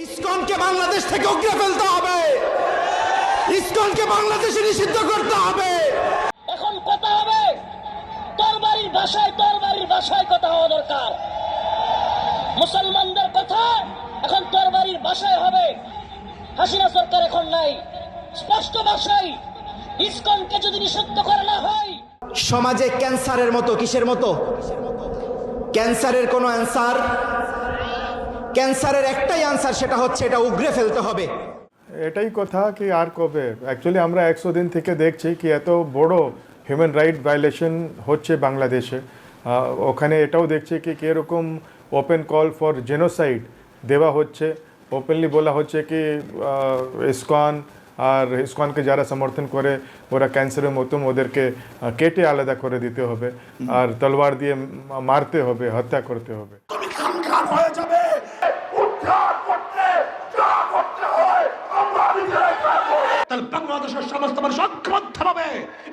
ইসকনকে বাংলাদেশ থেকে উগড়ে ফেলতে হবে। ইসকনকে বাংলাদেশে নিষিদ্ধ করতে হবে। এখন কথা হবে তরবারির ভাষায় তরবারির ভাষায় কথা হওয়া দরকার। মুসলমানদের কথা এখন তরবারির ভাষায় হবে। হাসিনা সরকার এখন নাই। স্পষ্ট ভাষায় ইসকনকে যদি নিষিদ্ধ করা না হয়। সমাজে ক্যান্সারের মতো কিসের মতো? ক্যান্সারের কোনো অ্যান্সার? ক্যান্সারের একটাই আনসার সেটা হচ্ছে এটা উগড়ে ফেলতে হবে। এটাই কথা কি আর কবে? অ্যাকচুয়ালি আমরা একশো দিন থেকে দেখছি কি এত বড় হিউম্যান রাইট ভায়োলেশন হচ্ছে বাংলাদেশে। ওখানে এটাও দেখছি কি কীরকম ওপেন কল ফর জেনোসাইড দেওয়া হচ্ছে। ওপেনলি বলা হচ্ছে কি ইসকন আর ইসকনকে যারা সমর্থন করে, ওরা ক্যান্সারের মতন ওদেরকে কেটে আলাদা করে দিতে হবে। আর তলোয়ার দিয়ে মারতে হবে, হত্যা করতে হবে তুমি খান খান হয়ে যাবে উদ্ধার করতে যা করতে হয় আমরা নিজেরাই করব তাহলে বাংলাদেশের সমস্ত মানুষ ঐক্যবদ্ধভাবে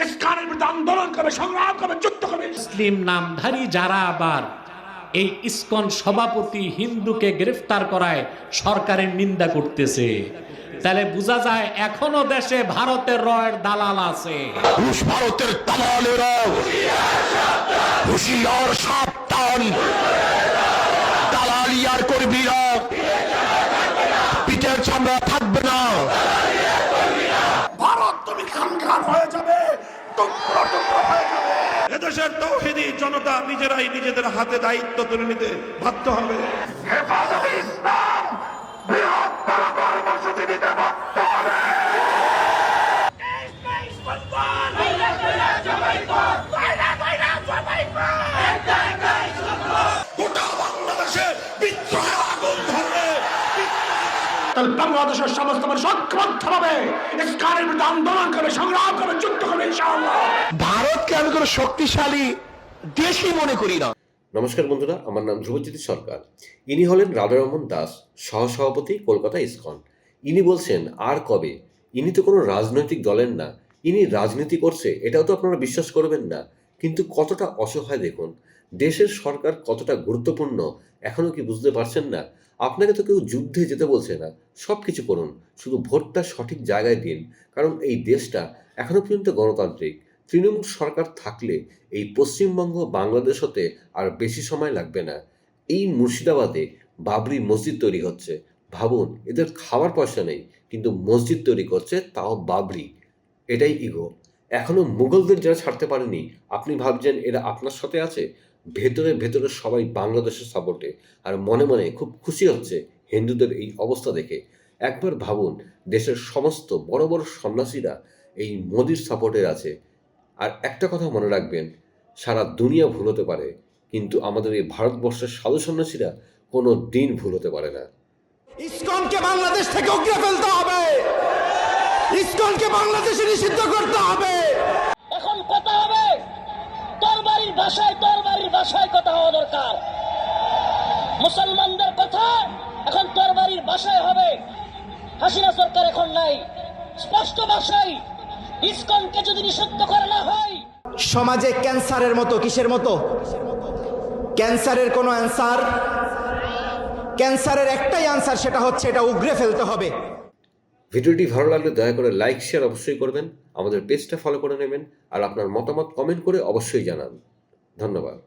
ইসলামের বিরুদ্ধে আন্দোলন করবে সংগ্রাম করবে যুদ্ধ করবে। মুসলিম নামধারী যারা আবার এই ইসকন সভাপতি হিন্দুকে গ্রেফতার করায় সরকারের নিন্দা করতেছে তাহলে বোঝা যায় এখনও দেশে ভারতের রয়ের দালাল আছে। ভারতের দালালেরা হুশিয়ার সাবধান। দালালিয়ার কর্মীরা পিঠের চামড়া থাকবে না। ভারত তুমি খান খান হয়ে যাবে টুকরো টুকরো হয়ে যাবে এদেশের তৌহিদি জনতা নিজেরাই নিজেদের হাতে দায়িত্ব তুলে নিতে বাধ্য হবে। হবে বাংলাদেশের সমস্ত মানুষ ইসলামের বিরুদ্ধে আন্দোলন করবে, সংগ্রাম করবে, যুদ্ধ করবে, ইনশাআল্লাহ। ভারতকে আমি কোনো শক্তিশালী দেশই মনে করি না। নমস্কার বন্ধুরা, আমার নাম ধ্রুবজ্যোতি সরকার। ইনি হলেন রাধারমন দাস, সহসভাপতি, কলকাতা ইসকন। ইনি বলছেন, আর কবে? ইনি তো কোনো রাজনৈতিক দলের না। ইনি রাজনীতি করছে, এটাও তো আপনারা বিশ্বাস করবেন না। কিন্তু কতটা অসহায় দেখুন, দেশের সরকার কতটা গুরুত্বপূর্ণ এখনও কি বুঝতে পারছেন না? আপনাকে তো কেউ যুদ্ধে যেতে বলছে না। সব কিছু করুন, শুধু ভোটটা সঠিক জায়গায় দিন। কারণ এই দেশটা এখনও পর্যন্ত গণতান্ত্রিক। তৃণমূল সরকার থাকলে এই পশ্চিমবঙ্গ বাংলাদেশ হতে আর বেশি সময় লাগবে না। এই মুর্শিদাবাদে বাবরি মসজিদ তৈরি হচ্ছে। ভাবুন, এদের খাওয়ার পয়সা নেই, কিন্তু মসজিদ তৈরি করছে তাও বাবরি। এটাই ইগো এখনও মুঘলদের যারা ছাড়তে পারেনি, আপনি ভাবছেন এরা আপনার সাথে আছে? ভেতরে ভেতরে সবাই বাংলাদেশের সাপোর্টে আর মনে মনে খুব খুশি হচ্ছে হিন্দুদের এই অবস্থা দেখে। একবার ভাবুন, দেশের সমস্ত বড় বড় সন্ন্যাসীরা এই মোদির সাপোর্টের আছে। আর একটা কথা মনে রাখবেন সারা দুনিয়া ভুল হতে পারে কিন্তু আমাদের এই ভারতবর্ষের সাধু সন্ন্যাসীরা কোনো দিন ভুল হতে পারে না। ইসকনকে বাংলাদেশ থেকে উগড়ে ফেলতে হবে! ইসকনকে বাংলাদেশে নিষিদ্ধ করতে হবে! এখন কথা হবে তরবারির ভাষায় তরবারির ভাষায় কথা হওয়া দরকার। মুসলমানদের কথা এখন তরবারির ভাষায় হবে। হাসিনা সরকার এখন নাই স্পষ্ট ভাষায় ইসকনকে যদি নিষিদ্ধ করা না হয় সমাজে ক্যান্সারের মতো কিসের মতো? ক্যান্সারের কোনো অ্যান্সার? ক্যান্সারের একটাই অ্যান্সার সেটা হচ্ছে এটা উগরে ফেলতে হবে। ভিডিওটি ভালো লাগলে দয়া করে লাইক শেয়ার অবশ্যই করবেন। আমাদের পেজটা ফলো করে নেবেন আর আপনার মতামত কমেন্ট করে অবশ্যই জানান। ধন্যবাদ।